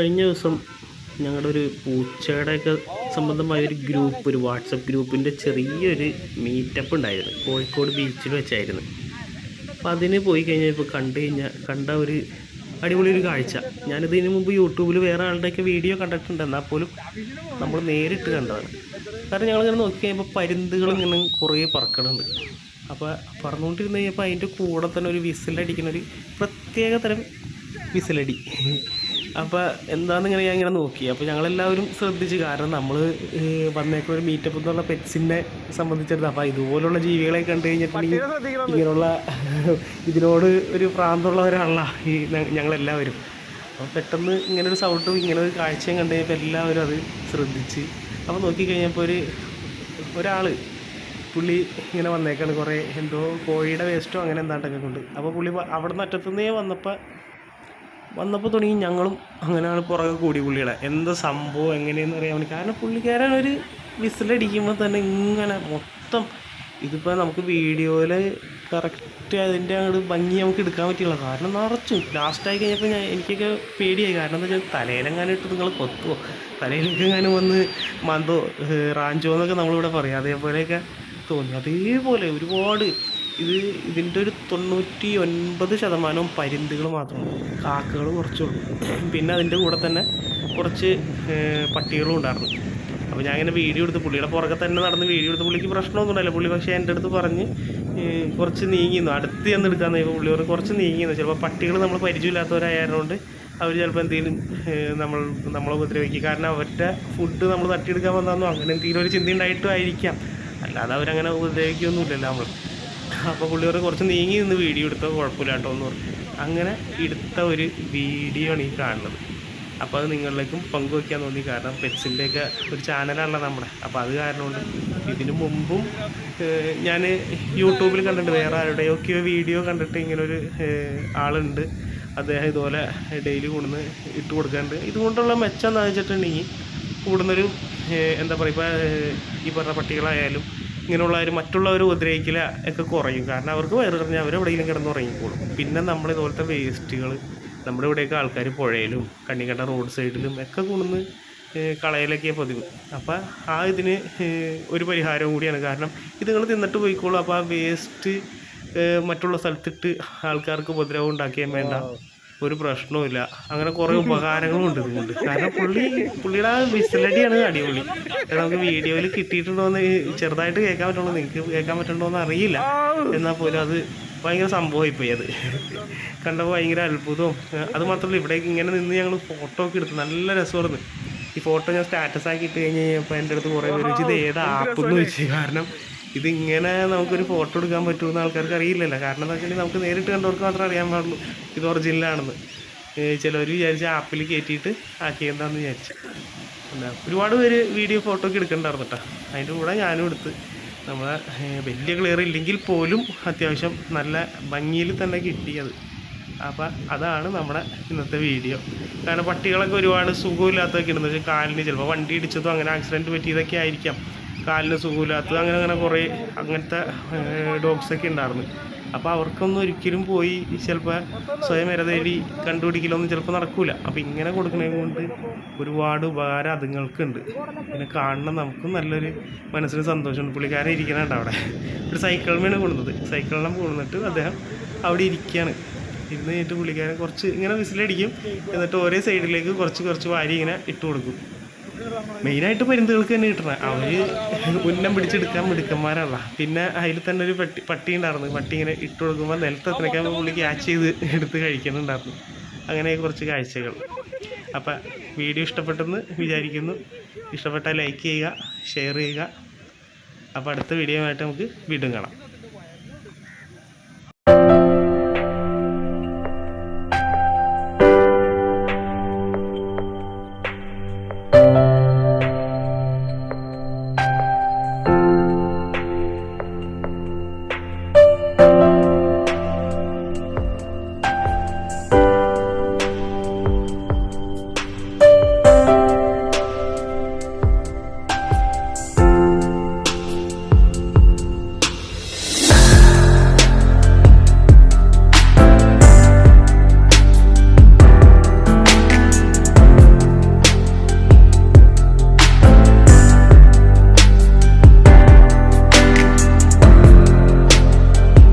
കഴിഞ്ഞ ദിവസം ഞങ്ങളുടെ ഒരു പൂച്ചയുടെയൊക്കെ സംബന്ധമായ ഒരു ഗ്രൂപ്പ് ഒരു വാട്സപ്പ് ഗ്രൂപ്പിന്റെ ചെറിയൊരു മീറ്റപ്പ് ഉണ്ടായിരുന്നു. കോഴിക്കോട് ബീച്ചിൽ വെച്ചായിരുന്നു. അപ്പോൾ അതിന് പോയി കഴിഞ്ഞാൽ ഇപ്പോൾ കണ്ടു കഴിഞ്ഞാൽ കണ്ട ഒരു അടിപൊളി ഒരു കാഴ്ച. ഞാനിതിന് മുമ്പ് യൂട്യൂബിൽ വേറെ ആളുടെയൊക്കെ വീഡിയോ കണ്ടിട്ടുണ്ട്. എന്നാൽ പോലും നമ്മൾ നേരിട്ട് കണ്ടതാണ്. കാരണം ഞങ്ങളിങ്ങനെ നോക്കി കഴിയുമ്പോൾ പരുന്തുകൾ ഇങ്ങനെ കുറേ പറക്കണുണ്ട്. അപ്പോൾ പറന്നുകൊണ്ടിരുന്ന് കഴിഞ്ഞപ്പോൾ അതിന്റെ കൂടെ തന്നെ ഒരു വിസിലടിക്കുന്ന ഒരു പ്രത്യേക തരം വിസിലടി. അപ്പോൾ എന്താണെന്ന് ഇങ്ങനെ ഞാൻ ഇങ്ങനെ നോക്കി. അപ്പോൾ ഞങ്ങളെല്ലാവരും ശ്രദ്ധിച്ചു. കാരണം നമ്മൾ വന്നേക്കുന്ന ഒരു മീറ്റപ്പ് എന്നുള്ള പെറ്റ്സിനെ സംബന്ധിച്ചിടത്ത് അപ്പോൾ ഇതുപോലുള്ള ജീവികളെ കണ്ടു കഴിഞ്ഞിട്ടുണ്ടെങ്കിൽ ഇങ്ങനെയുള്ള ഇതിനോട് ഒരു ഒരാളാണ് ഈ ഞങ്ങളെല്ലാവരും. അപ്പോൾ പെട്ടെന്ന് ഇങ്ങനെ ഒരു സൗണ്ടും ഇങ്ങനെ ഒരു കാഴ്ചയും കണ്ടു കഴിഞ്ഞപ്പോൾ എല്ലാവരും അത് ശ്രദ്ധിച്ച്. അപ്പോൾ നോക്കിക്കഴിഞ്ഞപ്പോൾ ഒരു ഒരാൾ പുള്ളി ഇങ്ങനെ വന്നേക്കാണ്. കുറേ എന്തോ കോഴിയുടെ വേസ്റ്റോ അങ്ങനെ എന്താണ്ടൊക്കെ കൊണ്ട്. അപ്പോൾ പുള്ളി അവിടെ നിന്ന് അറ്റത്തുനിന്നേ വന്നപ്പോൾ വന്നപ്പോൾ തുടങ്ങി ഞങ്ങളും അങ്ങനെയാണ് പുറകെ കൂടി പുള്ളിയുടെ എന്താ സംഭവം എങ്ങനെയെന്ന് അറിയാൻ വേണ്ടി. കാരണം പുള്ളിക്കാരൻ ഒരു വിസിലടിക്കുമ്പോൾ തന്നെ ഇങ്ങനെ മൊത്തം ഇതിപ്പോൾ നമുക്ക് വീഡിയോയിൽ കറക്റ്റ് അതിന്റെ അങ്ങോട്ട് ഭംഗി നമുക്ക് എടുക്കാൻ പറ്റില്ല കാരണം നിറച്ചു. ലാസ്റ്റായി കഴിഞ്ഞപ്പോൾ ഞാൻ എനിക്കൊക്കെ പേടിയായി. കാരണം എന്താ വെച്ചാൽ തലയിലെങ്ങാനും ഇട്ട് നിങ്ങൾ കൊത്തുമോ തലയിലേക്ക് എങ്ങാനും വന്ന് മന്തോ റാഞ്ചോ എന്നൊക്കെ നമ്മളിവിടെ പറയും. അതേപോലെയൊക്കെ തോന്നി. അതേപോലെ ഒരുപാട് ഇത് ഇതിന്റെ ഒരു തൊണ്ണൂറ്റി ഒൻപത് ശതമാനവും പരുന്തുകൾ മാത്രമാണ് കാക്കകൾ കുറച്ചുള്ളൂ പിന്നെ അതിന്റെ കൂടെ തന്നെ കുറച്ച് പട്ടികളും ഉണ്ടായിരുന്നു. അപ്പോൾ ഞാൻ ഇങ്ങനെ വീഡിയോ എടുത്ത് പുള്ളിയുടെ പുറകെ തന്നെ നടന്ന് വീഡിയോ എടുത്ത് പുള്ളിക്ക് പ്രശ്നമൊന്നും ഉണ്ടായില്ല. പുള്ളി പക്ഷേ എന്റെ അടുത്ത് പറഞ്ഞ് കുറച്ച് നീങ്ങിന്നു. അടുത്ത് ചെന്ന് എടുക്കാൻ ഇപ്പോൾ പുള്ളി പറഞ്ഞു കുറച്ച് നീങ്ങിന്നു. ചിലപ്പോൾ പട്ടികൾ നമ്മൾ പരിചയമില്ലാത്തവരായതുകൊണ്ട് അവർ ചിലപ്പോൾ എന്തെങ്കിലും നമ്മൾ നമ്മളെ ഉപദ്രവിക്കും. കാരണം അവരുടെ ഫുഡ് നമ്മൾ തട്ടിയെടുക്കാൻ വന്നാന്നോ? അങ്ങനെ എന്തെങ്കിലും ഒരു ചിന്ത ഉണ്ടായിട്ടും ആയിരിക്കാം. അല്ലാതെ അവരങ്ങനെ ഉപദ്രവിക്കുകയൊന്നുമില്ലല്ലോ നമ്മൾ അപ്പോൾ പുള്ളിയോട് കുറച്ച് നീങ്ങി നിന്ന് വീഡിയോ എടുത്തോ കുഴപ്പമില്ല കേട്ടോ എന്ന് പറഞ്ഞു. അങ്ങനെ എടുത്ത ഒരു വീഡിയോ ആണ് ഈ കാണുന്നത്. അപ്പോൾ അത് നിങ്ങളിലേക്കും പങ്കുവയ്ക്കാൻ തോന്നി. കാരണം പെറ്റ്സിന്റെയൊക്കെ ഒരു ചാനലാണല്ലോ നമ്മുടെ. അപ്പോൾ അത് കാരണം കൊണ്ട് ഇതിനു മുമ്പും ഞാൻ യൂട്യൂബിൽ കണ്ടിട്ട് വേറെ ആരുടെയൊക്കെയോ വീഡിയോ കണ്ടിട്ട് ഇങ്ങനെ ഒരു ആളുണ്ട്. അദ്ദേഹം ഇതുപോലെ ഡെയിലി കൊണ്ടുവന്ന് ഇട്ട് കൊടുക്കാറുണ്ട്. ഇതുകൊണ്ടുള്ള മെച്ചം എന്ന് വെച്ചിട്ടുണ്ടെങ്കിൽ കൂടുന്നൊരു എന്താ പറയുക ഇപ്പോൾ ഈ പറഞ്ഞ പട്ടികളായാലും ഇങ്ങനെയുള്ളവർ മറ്റുള്ളവർ ഉപദ്രവിക്കില്ല ഒക്കെ കുറയും. കാരണം അവർക്ക് വയറിറങ്ങി അവരെവിടെയെങ്കിലും കിടന്ന് ഉറങ്ങിക്കോളും. പിന്നെ നമ്മൾ ഇതുപോലത്തെ വേസ്റ്റുകൾ നമ്മുടെ ഇവിടെയൊക്കെ ആൾക്കാർ പുഴയിലും കണ്ണിക്കണ്ട റോഡ് സൈഡിലും ഒക്കെ കൊണ്ടുവന്ന് ഏഹ് കളയലൊക്കെ പതിവ്. അപ്പോൾ ആ ഇതിന് ഒരു പരിഹാരവും കൂടിയാണ്. കാരണം ഇത് നിങ്ങൾ തിന്നിട്ട് പോയിക്കോളൂ. അപ്പോൾ ആ വേസ്റ്റ് മറ്റുള്ള സ്ഥലത്തിട്ട് ആൾക്കാർക്ക് ഉപദ്രവം ഉണ്ടാക്കിയാൽ വേണ്ട. ഒരു പ്രശ്നവുമില്ല അങ്ങനെ കുറേ ഉപകാരങ്ങളും ഉണ്ട് ഇതുകൊണ്ട്. കാരണം പുള്ളി പുള്ളിയുടെ ആ വിസിലടിയാണ് അടിപൊളി. കാരണം നമുക്ക് വീഡിയോയിൽ കിട്ടിയിട്ടുണ്ടോ എന്ന് ചെറുതായിട്ട് കേൾക്കാൻ പറ്റുള്ളൂ. നിങ്ങൾക്ക് കേൾക്കാൻ പറ്റുന്നുണ്ടോ എന്ന് അറിയില്ല. എന്നാൽ പോലും അത് ഭയങ്കര സംഭവമായി പോയി അത്. കണ്ടപ്പോൾ ഭയങ്കര അത്ഭുതവും. അത് മാത്രമല്ല ഇവിടേക്ക് ഇങ്ങനെ നിന്ന് ഞങ്ങൾ ഫോട്ടോ ഒക്കെ എടുത്തു. നല്ല രസമായിരുന്നു. ഈ ഫോട്ടോ ഞാൻ സ്റ്റാറ്റസ് ആക്കി ഇട്ട് കഴിഞ്ഞ് കഴിഞ്ഞപ്പോൾ എന്റെ അടുത്ത് കുറേ പേര് വെച്ച് ഇത് ഏത് ആപ്പ് എന്ന് ചോദിച്ചു. കാരണം ഇതിങ്ങനെ നമുക്കൊരു ഫോട്ടോ എടുക്കാൻ പറ്റുമെന്ന് ആൾക്കാർക്ക് അറിയില്ലല്ലോ. കാരണം എന്താ വെച്ചിട്ടുണ്ടെങ്കിൽ നമുക്ക് നേരിട്ട് കണ്ടവർക്ക് മാത്രമേ അറിയാൻ പാടുള്ളൂ. ഇത് ഒറിജിനലാണെന്ന് ചിലർ വിചാരിച്ച ആപ്പിൽ കയറ്റിയിട്ട് ആക്കിയെന്താന്ന് വിചാരിച്ചു. എന്താ ഒരുപാട് പേര് വീഡിയോ ഫോട്ടോ ഒക്കെ എടുക്കണ്ടായിരുന്നു കേട്ടോ അതിന്റെ കൂടെ ഞാനും എടുത്ത്. നമ്മളെ വലിയ ക്ലിയർ ഇല്ലെങ്കിൽ പോലും അത്യാവശ്യം നല്ല ഭംഗിയിൽ തന്നെ കിട്ടിയത്. അപ്പോൾ അതാണ് നമ്മുടെ ഇന്നത്തെ വീഡിയോ കാരണം പട്ടികളൊക്കെ ഒരുപാട് സുഖമില്ലാത്തതൊക്കെ ഉണ്ടെന്ന് വെച്ചാൽ കാലിന് ചിലപ്പോൾ വണ്ടി ഇടിച്ചതോ അങ്ങനെ ആക്സിഡന്റ് പറ്റിയതൊക്കെ ആയിരിക്കാം. കാലിന് സുഖമില്ലാത്തത് അങ്ങനെ അങ്ങനെ കുറേ അങ്ങനത്തെ ഡോഗ്സൊക്കെ ഉണ്ടായിരുന്നു. അപ്പോൾ അവർക്കൊന്നും ഒരിക്കലും പോയി ചിലപ്പോൾ സ്വയം ഇരതേടി കണ്ടുപിടിക്കലൊന്നും ചിലപ്പോൾ നടക്കില്ല അപ്പോൾ ഇങ്ങനെ കൊടുക്കുന്നത് കൊണ്ട് ഒരുപാട് ഉപകാരം അതുങ്ങൾക്കുണ്ട്. പിന്നെ കാണണം നമുക്കും നല്ലൊരു മനസ്സിന് സന്തോഷമുണ്ട്. പുള്ളിക്കാരൻ ഇരിക്കണുണ്ട് അവിടെ. ഒരു സൈക്കിളിലാണ് കൊണ്ടുവന്നത് സൈക്കിളിനെ കൊണ്ടുവന്നിട്ട് അദ്ദേഹം അവിടെ ഇരിക്കുകയാണ്. ഇരുന്ന് കഴിഞ്ഞിട്ട് പുള്ളിക്കാരൻ കുറച്ച് ഇങ്ങനെ വിസിലടിക്കും. എന്നിട്ട് ഓരോ സൈഡിലേക്ക് കുറച്ച് കുറച്ച് വാരി ഇങ്ങനെ ഇട്ട് കൊടുക്കും. മെയിനായിട്ട് പരുന്തുകൾക്ക് തന്നെ കിട്ടണം. അവർ ഉന്നം പിടിച്ചെടുക്കാൻ മിടുക്കന്മാരല്ല പിന്നെ അതിൽ തന്നെ ഒരു പട്ടി പട്ടി ഉണ്ടായിരുന്നു. പട്ടി ഇങ്ങനെ ഇട്ട് കൊടുക്കുമ്പോൾ നിലത്തെത്തിനൊക്കെ പുള്ളി ക്യാച്ച് ചെയ്ത് എടുത്ത് കഴിക്കുന്നുണ്ടായിരുന്നു. അങ്ങനെ കുറച്ച് കാഴ്ചകൾ. അപ്പം വീഡിയോ ഇഷ്ടപ്പെട്ടെന്ന് വിചാരിക്കുന്നു. ഇഷ്ടപ്പെട്ടാൽ ലൈക്ക് ചെയ്യുക ഷെയർ ചെയ്യുക. അപ്പോൾ അടുത്ത വീഡിയോ ആയിട്ട് നമുക്ക് വീണ്ടും കാണാം.